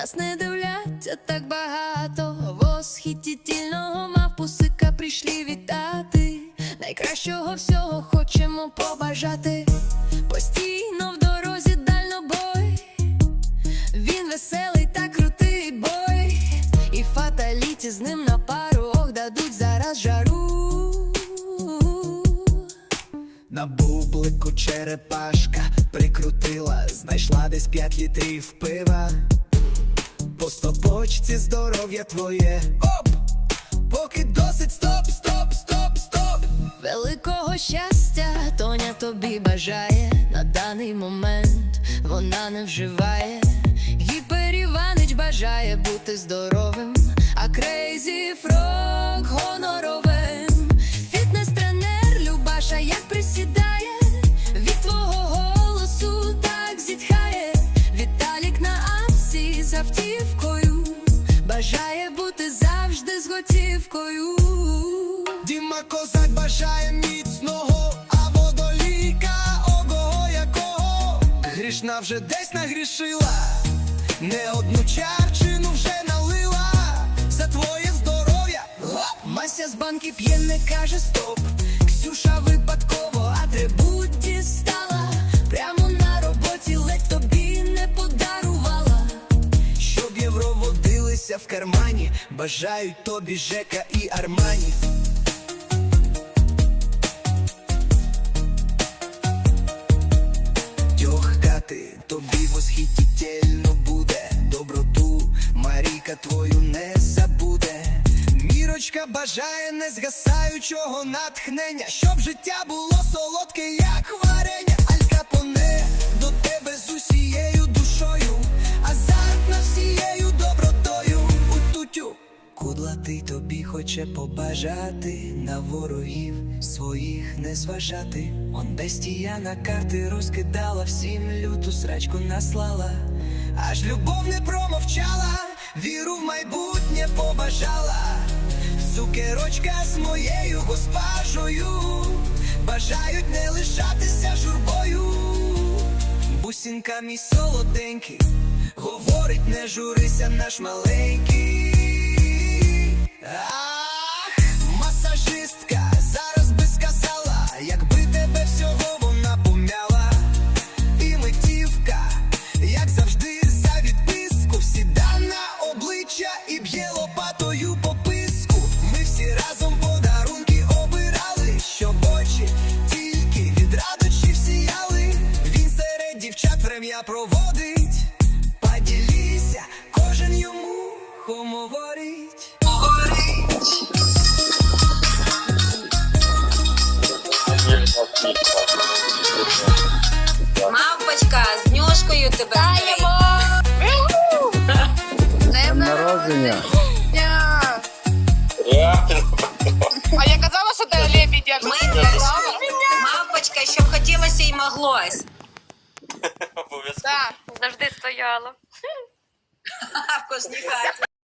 Нас не дивляться так багато. Восхитительного мавпусика прийшли вітати. Найкращого всього хочемо побажати. Постійно в дорозі дальнобой. Він веселий та крутий бой. І фаталіті з ним на пару ох дадуть зараз жару. На бублику черепашка прикрутила, знайшла десь п'ять літрів пива. По стопочці здоров'я твоє. Оп! Поки досить стоп, стоп, стоп, стоп. Великого щастя Тоня тобі бажає на даний момент вона не вживає. Гіпер Іванич бажає бути здоровим, а Крейзі Фрог завжди з готівкою. Діма козак бажає міцного, а водоліка ого якого. Грішна вже десь нагрішила, не одну чарчину вже налила. За твоє здоров'я! Мася з банки п'є, не каже стоп. Ксюша водилися в кармані, бажають тобі Жека і Армані. Тьохкати тобі восхитительно буде доброту, Маріка твою не забуде. Мірочка бажає не згасаючого натхнення, щоб життя було солодке, як варення. Хоче побажати на ворогів своїх не зважати. Он бестія на карти розкидала, всім люту срачку наслала, аж любов не промовчала, віру в майбутнє побажала. Цукерочка з моєю госпожою бажають не лишатися журбою. Бусінка мій солоденький, говорить, не журися, наш маленький. Врем'я проводить. Поділіся, кожен йому говорить. Мавпочка, з нюшкою тебе Вітаємо! народження. А я казала, що ти лебідь держиш. Ми Мавпочка, щоб хотілося і моглось. Так. Завжди стояла. В кожній хаті.